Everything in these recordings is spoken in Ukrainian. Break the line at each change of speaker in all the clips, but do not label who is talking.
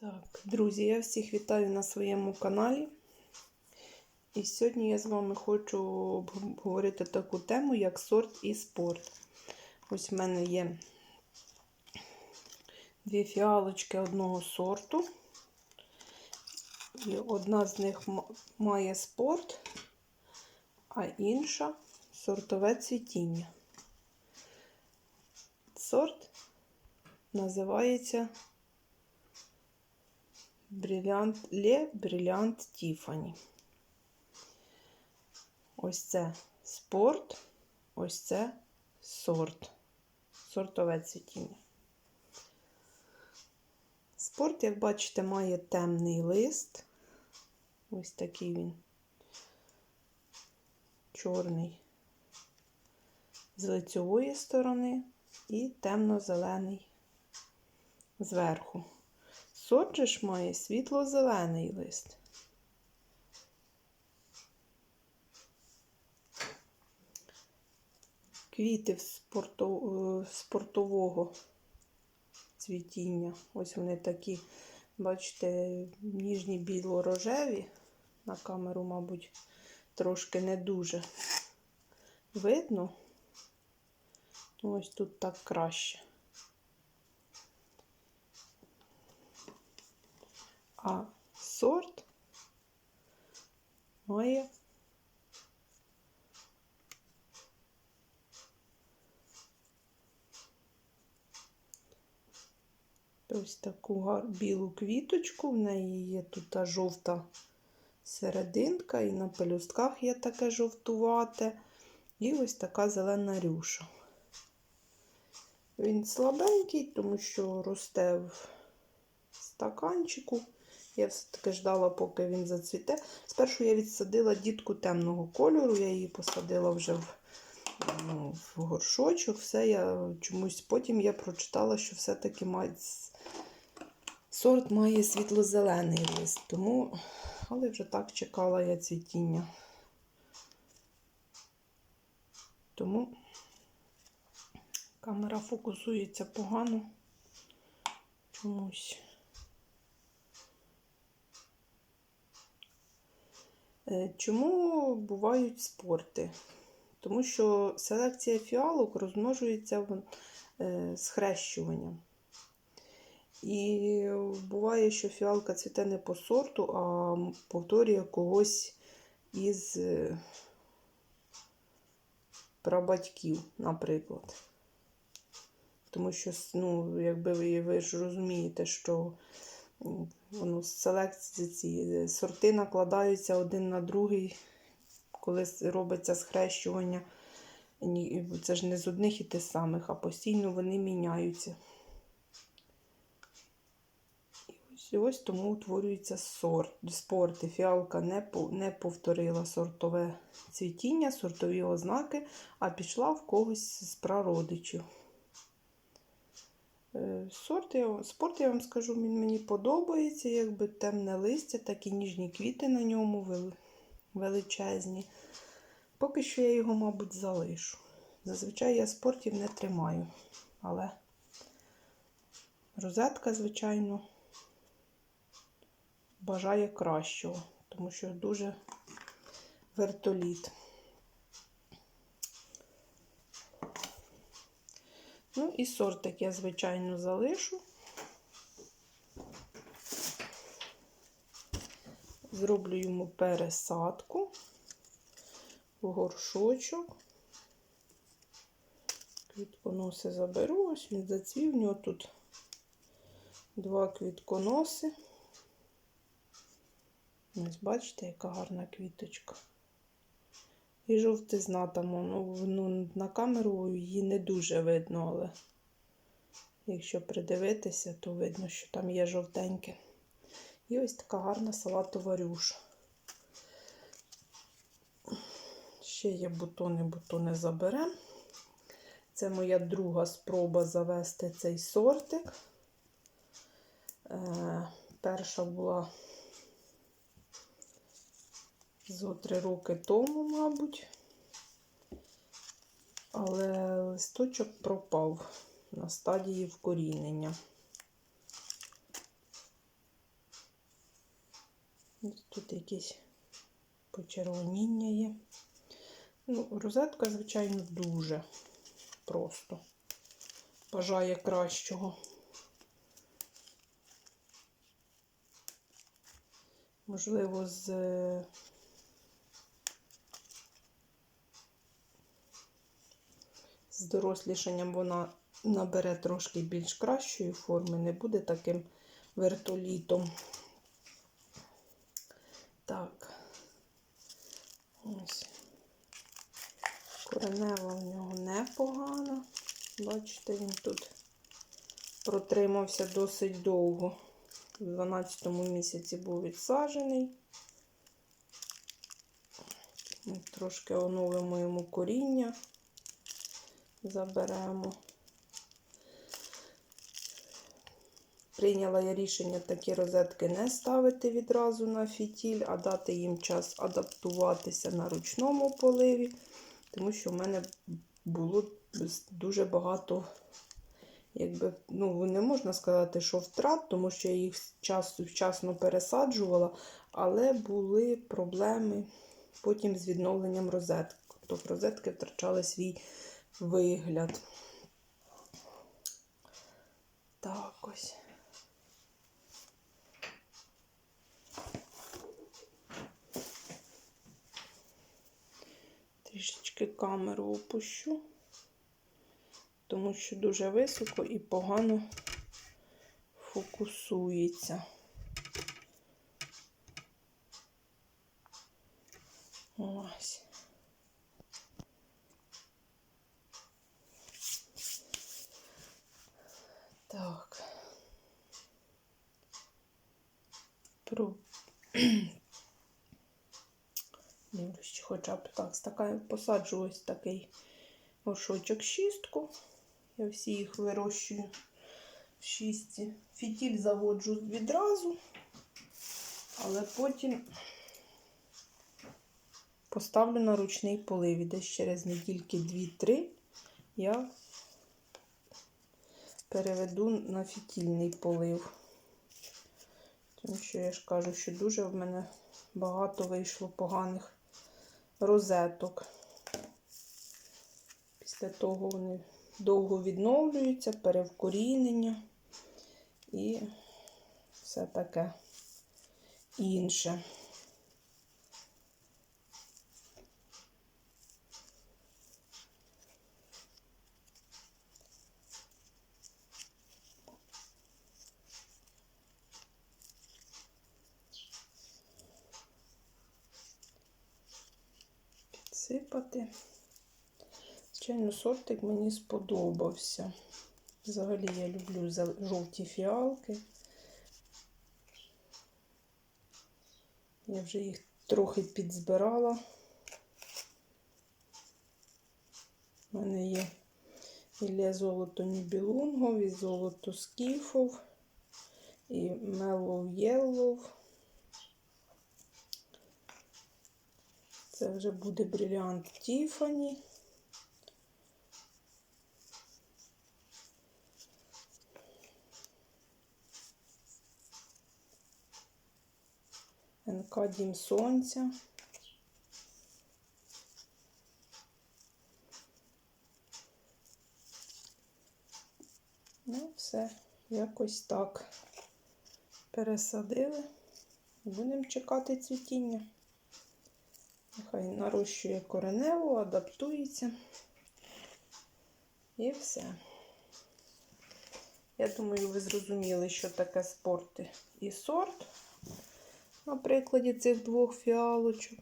Так, друзі, я всіх вітаю на своєму каналі. І сьогодні я з вами хочу обговорити таку тему, як сорт і спорт. Ось в мене є дві фіалочки одного сорту. І одна з них має спорт, а інша сортове цвітіння. Сорт називається Брилянт Ле Брилянт Тіфані. Ось це спорт, ось це сорт. Сортове цвітіння. Спорт, як бачите, має темний лист. Ось такий він чорний з лицьової сторони і темно-зелений зверху. Сорт має світло-зелений лист. Квіти е, спортового цвітіння. Ось вони такі, бачите, ніжні біло-рожеві. На камеру, мабуть, трошки не дуже видно. Ось тут так краще. А сорт має ось таку білу квіточку, в неї є тут та жовта серединка, і на пелюстках є таке жовтувате, і ось така зелена рюша. Він слабенький, тому що росте в стаканчику. Я все-таки ждала, поки він зацвіте. Спершу я відсадила дітку темного кольору, я її посадила вже в, ну, в горшочок. Все я чомусь потім я прочитала, що все-таки має, сорт має світло-зелений лист. Тому, але вже так чекала я цвітіння. Тому камера фокусується погано чомусь. Е, Чому бувають спорти? Тому що селекція фіалок розмножується е, схрещуванням. І буває, що фіалка цвіте не по сорту, а повторює когось із е, прабатьків, наприклад. Тому що, ну, якби ви, ви ж розумієте, що воно селекції ці е, сорти накладаються один на другий, коли робиться схрещування. Це ж не з одних і тих самих, а постійно вони міняються. І ось, тому утворюється сорт, спорт. І фіалка не, не повторила сортове цвітіння, сортові ознаки, а пішла в когось з прародичів. Е, Сорт я, спорт, я вам скажу, він мені подобається, якби темне листя, такі ніжні квіти на ньому величезні. Поки що я його, мабуть, залишу. Зазвичай я спортів не тримаю, але розетка, звичайно, бажає кращого, тому що дуже вертоліт. Ну і сортик я, звичайно, залишу. Зроблю йому пересадку в горшочок. Квітконоси заберу, ось він зацвів, в нього тут два квітконоси. Ось бачите, яка гарна квіточка. І жовтизна там, ну, ну, на камеру її не дуже видно, але якщо придивитися, то видно, що там є жовтеньке. І ось така гарна салатова рюша. Ще є бутони, бутони заберемо. Це моя друга спроба завести цей сортик. Е, перша була зо три роки тому, мабуть. Але листочок пропав на стадії вкорінення. Тут якісь почервоніння є. Ну, розетка, звичайно, дуже просто. Бажає кращого. Можливо, з з дорослішанням вона набере трошки більш кращої форми, не буде таким вертолітом. Так. Ось. Коренева в нього непогана. Бачите, він тут протримався досить довго. У 12 місяці був відсаджений. Трошки оновимо йому коріння. Заберемо. Прийняла я рішення такі розетки не ставити відразу на фітіль, а дати їм час адаптуватися на ручному поливі, тому що в мене було дуже багато, якби, ну, не можна сказати, що втрат, тому що я їх час, вчасно пересаджувала, але були проблеми потім з відновленням розеток. Тобто розетки втрачали свій вигляд. Так ось. Трішечки камеру опущу, тому що дуже високо і погано фокусується. Ось. Так. Про... Дивлюсь, хоча б так, стакан посаджу ось такий горшочок шістку. Я всі їх вирощую в шісті. Фітіль заводжу відразу, але потім поставлю на ручний полив. І десь через недільки 2-3 я переведу на фітільний полив. Тому що я ж кажу, що дуже в мене багато вийшло поганих розеток. Після того вони довго відновлюються, перевкорінення і все таке інше. Підсипати. Звичайно, сортик мені сподобався. Взагалі я люблю жовті фіалки. Я вже їх трохи підзбирала. У мене є Ілля золото Нібілунго, і золото скіфов, і Mellow Yellow. Це вже буде бриліант Тіфані. НК Дім Сонця. Ну, все, якось так пересадили. Будемо чекати цвітіння. Нехай нарощує кореневу, адаптується. І все. Я думаю, ви зрозуміли, що таке спорти і сорт на прикладі цих двох фіалочок.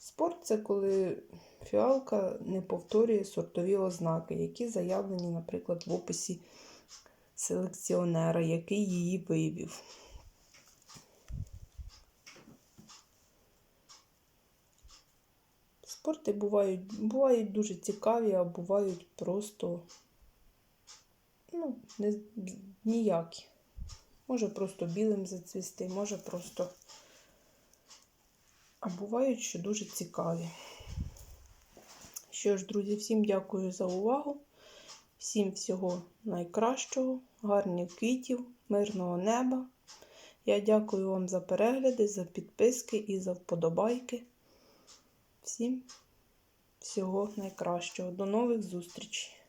Спорт це коли фіалка не повторює сортові ознаки, які заявлені, наприклад, в описі селекціонера, який її вивів. Спорти бувають, бувають дуже цікаві, а бувають просто ну, не, ніякі. Може просто білим зацвісти, може просто. А бувають, що дуже цікаві. Що ж, друзі, всім дякую за увагу. Всім всього найкращого, гарних квітів, мирного неба. Я дякую вам за перегляди, за підписки і за вподобайки. Всім всього найкращого. До нових зустрічей!